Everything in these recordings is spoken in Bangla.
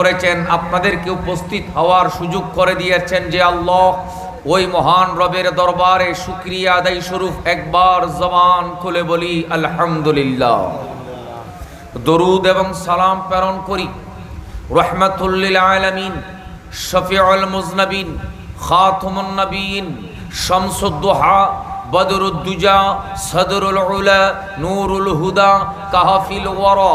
করেছেন, আপনাদেরকে উপস্থিত হওয়ার সুযোগ করে দিয়েছেন যে আল্লাহ ওই মহান রবের দরবারে শুক্রিয়া আদায় স্বরূপ একবার জবান খুলে বলি, আলহামদুলিল্লাহ। দরুদ এবং সালাম প্রেরণ করি। রহমাতুল্লিল আলামিন, শফিউল মুজনবিন, খাতমুন নবীন, শামসুদ্দোহা, বদরুদ্দুজা, সদরুল উলা, নূরুল হুদা, কাহাফিল ওয়ারা।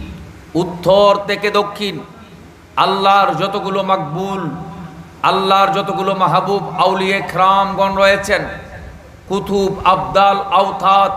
উত্তর থেকে দক্ষিণ। আল্লাহর যতগুলো মাকবুল, আল্লাহর যতগুলো মাহবুব, আউলিয়ে খ্রামগণ রয়েছেন, কুতুব, আবদাল আউথাত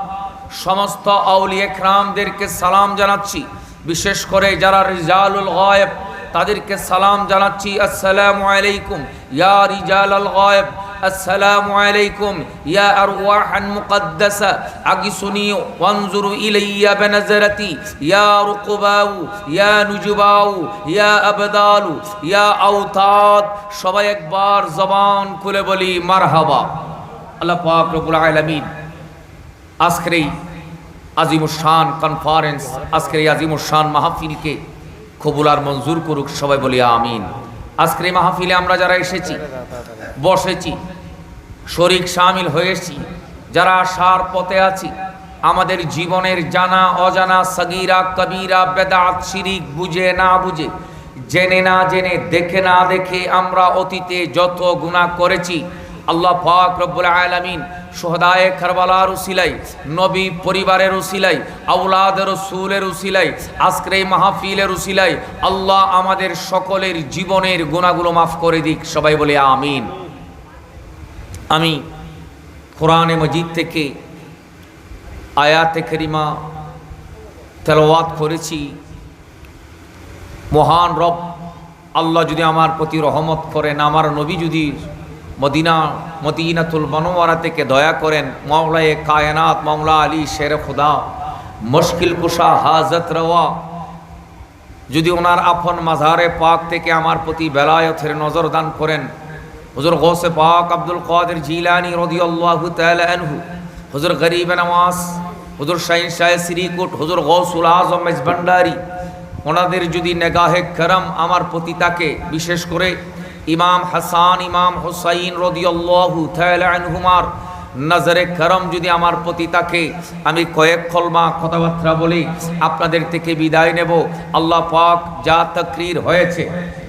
সমস্ত আউলিয়ে খ্রামদেরকে সালাম জানাচ্ছি। বিশেষ করে যারা রিজালুল গায়েব, তাদেরকে সালাম জানাচ্ছি। আসসালামু আলাইকুম। ইয়া রিজালাল গায়েব আসসালামু আলাইকুম, ইয়া আরওয়াহান মুকদ্দাসা আগিসুনি ওয়ানজুরু ইলাইয়া বিনজরাতি ইয়া রুকুবাউ, ইয়া নুজুবাউ, ইয়া আবদালু, ইয়া আওতাদ। সবাই একবার জবান খুলে বলি, মারহাবা। আল্লাহ পাক রব্বুল আলামিন আজকের এই আজিমুসান কনফারেন্স আজকের এই আজিমুসান মাহফিলকে কবুল আর মঞ্জুর করুক, সবাই বলি আমিন। আজকের এই মাহফিলে আমরা যারা এসেছি, বসেছি শরিক সামিল হয়েছি, যারা আসার পথে আছি। আমাদের জীবনের জানা, অজানা, সগিরা, কবিরা, বেদাত, শিরিক বুঝে না বুঝে, জেনে না জেনে, দেখে না দেখে আমরা অতীতে যত গুনাহ করেছি, আল্লাহ পাক রব্বুল আলামিন সোহদায়ে কারবালার উসিলাই নবী পরিবারের উসিলাই আউলাদের রসুলের উসিলাই আজকের এই মাহফিলের উসিলাই আল্লাহ আমাদের সকলের জীবনের গুণাগুলো মাফ করে দিক। সবাই বলে আমিন। আমি কোরআনে মজিদ থেকে আয়াতে করিমা তেলাওয়াত করেছি। মহান রব, আল্লাহ যদি আমার প্রতি রহমত করেন, আমার নবী যদি মদিনা, মদিনাতুল মনোয়ারা থেকে দয়া করেন, মাওলায়ে কায়নাত, মাওলা আলী, শের খুদা, মুশকিল কুশা, হাজত রওয়া, যদি ওনার আপন মাঝারে পাক থেকে আমার প্রতি বেলায়তের নজর দান করেন হুজুর গৌসে পাক আব্দুল কাদের জিলানি রদিয়াল্লাহু তাআলা আনহু। হুজুর গরিব নওয়াজ হুজুর শাহিন শাহ শ্রীকুট হুজুর গৌসুল আজম মেজভান্ডারি ওনাদের যদি নেগাহে করম আমার প্রতি তাকে, বিশেষ করে ইমাম হাসান, ইমাম হুসাইন রদিয়াল্লাহু তাআলা আনহুমার নজরে করম যদি আমার প্রতি তাকে আমি কয়েক কলমা কথাবার্তা বলি, আপনাদের থেকে বিদায় নেব। আল্লাহ পাক যা তকরির হয়েছে,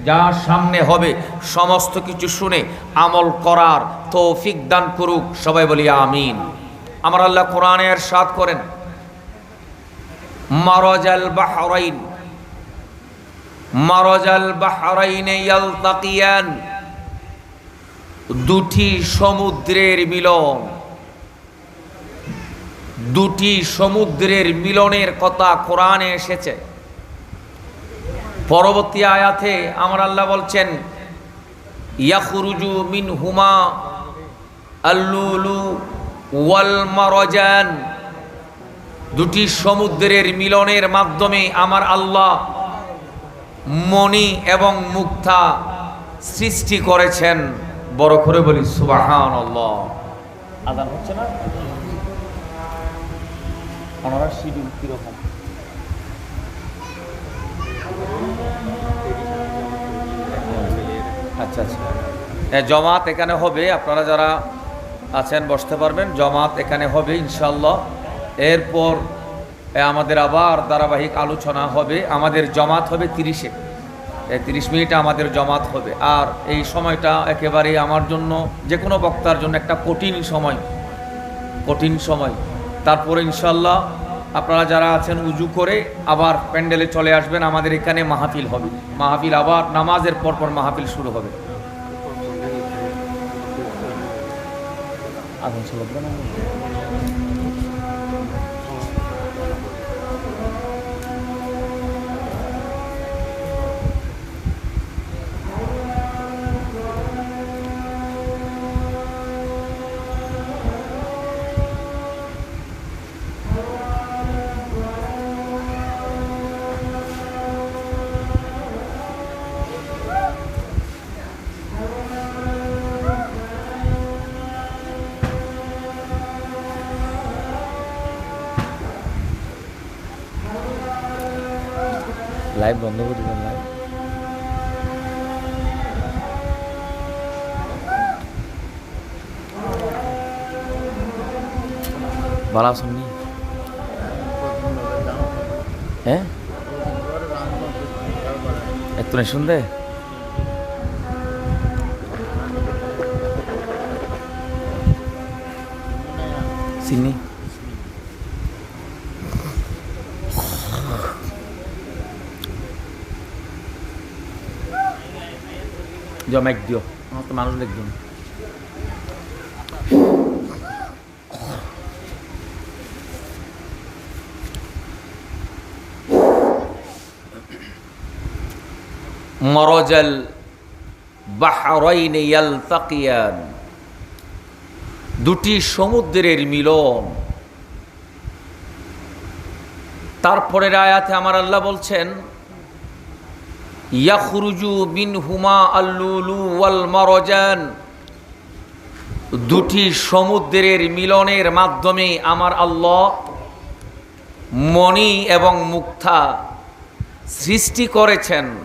যা সামনে হবে, সমস্ত কিছু শুনে আমল করার তৌফিক দান করুক। সবাই বলি আমিন। আমার আল্লাহ কোরআনে এরশাদ করেন, মারাজাল বাহরাইন, মারাজাল বাহরাইনে ইয়ালতাকিয়ান, দুটি সমুদ্রের মিলন। দুটি সমুদ্রের মিলনের কথা কোরআনে এসেছে। পরবর্তী আয়াতে আমার আল্লাহ বলছেন, ইয়াখরুজু মিন হুমা আল্লুলু ওয়াল দুটি সমুদ্রের মিলনের মাধ্যমে আমার আল্লাহ মণি এবং মুক্তা সৃষ্টি করেছেন। বড় করে বলি সুবাহান আল্লাহ আদান হচ্ছে না? ওনারা শিডিউল কীরকম? আচ্ছা আচ্ছা। এ, জমাত এখানে হবে। আপনারা যারা আছেন বসতে পারবেন। জমাত এখানে হবে ইনশাল্লাহ এরপর আমাদের আবার ধারাবাহিক আলোচনা হবে। আমাদের জমাত হবে তিরিশে। তিরিশ মিনিটে আমাদের জমাত হবে। আর এই সময়টা একেবারে আমার জন্য যে কোনো বক্তার জন্য একটা কঠিন সময়। কঠিন সময়। তারপরে ইনশাল্লাহ আপনারা যারা আছেন উজু করে আবার প্যান্ডেলে চলে আসবেন, আমাদের এখানে মাহফিল হবে। মাহফিল আবার নামাজের পর পর মাহফিল শুরু হবে। লাইভ বন্ধ করে দিবেন লাইভ ভালো আছেন হ্যাঁ? এত চিনি জমেক দিও। আমার তো মানুষ ইয়ালতাকিয়ান। দুটি সমুদ্রের মিলন। তারপরের আয়াতে আমার আল্লাহ বলছেন ইয়াখরুজু বিন হুমা আল্লুলু মরজান দুটি সমুদ্রের মিলনের মাধ্যমে আমার আল্লাহ মণি এবং মুক্তা সৃষ্টি করেছেন।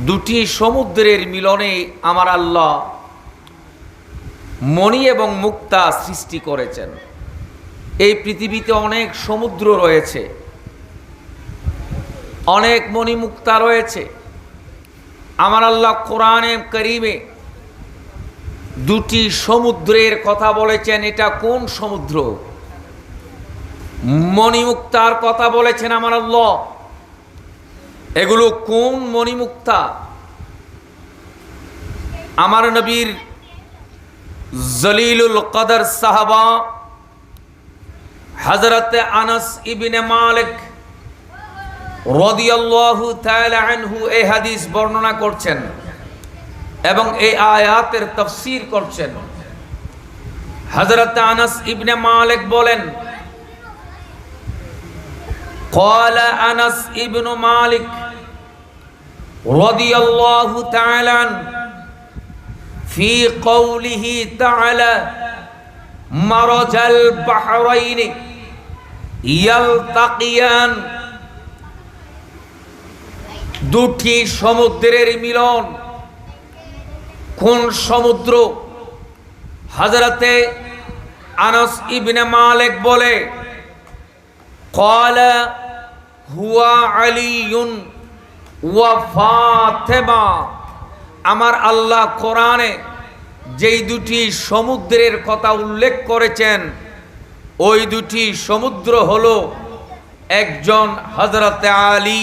দুটি সমুদ্রের মিলনে আমার আল্লাহ মণি এবং মুক্তা সৃষ্টি করেছেন। এই পৃথিবীতে অনেক সমুদ্র রয়েছে। অনেক মণিমুক্তা রয়েছে। আমার আল্লাহ কোরআনে করিমে দুটি সমুদ্রের কথা বলেছেন। এটা কোন সমুদ্র? মণিমুক্তার কথা বলেছেন আমার আল্লাহ। এগুলো কোন মণিমুক্তা? আমার নবীর জলিলুল কদর সাহাবা হজরত আনস ইবিনে মালিক রদিয়াল্লাহু তাআলা আনহু এই হাদিস বর্ণনা করছেন এবং এই আয়াতের তফসির করছেন হজরত আনস ইবনে মালিক বলেন قال أنس ابن مالك رضي الله تعالى عنه في قوله تعالى مرج البحرين يلتقيان দুটি সমুদ্রের মিলন। কোন সমুদ্র? হাজারতে আনস ইবনে মালেক বলে, কলা হুয়া আলিউন ফাতেমা। আমার আল্লাহ কোরআনে যেই দুটি সমুদ্রের কথা উল্লেখ করেছেন, ওই দুটি সমুদ্র হল একজন হজরতে আলী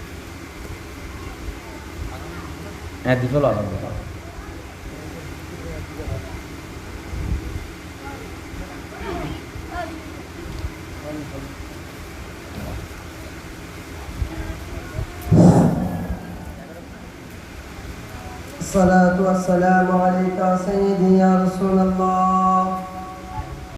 হ্যাঁ দিফল আনন্দ الصلاة والسلام عليك يا سيدي يا رسول الله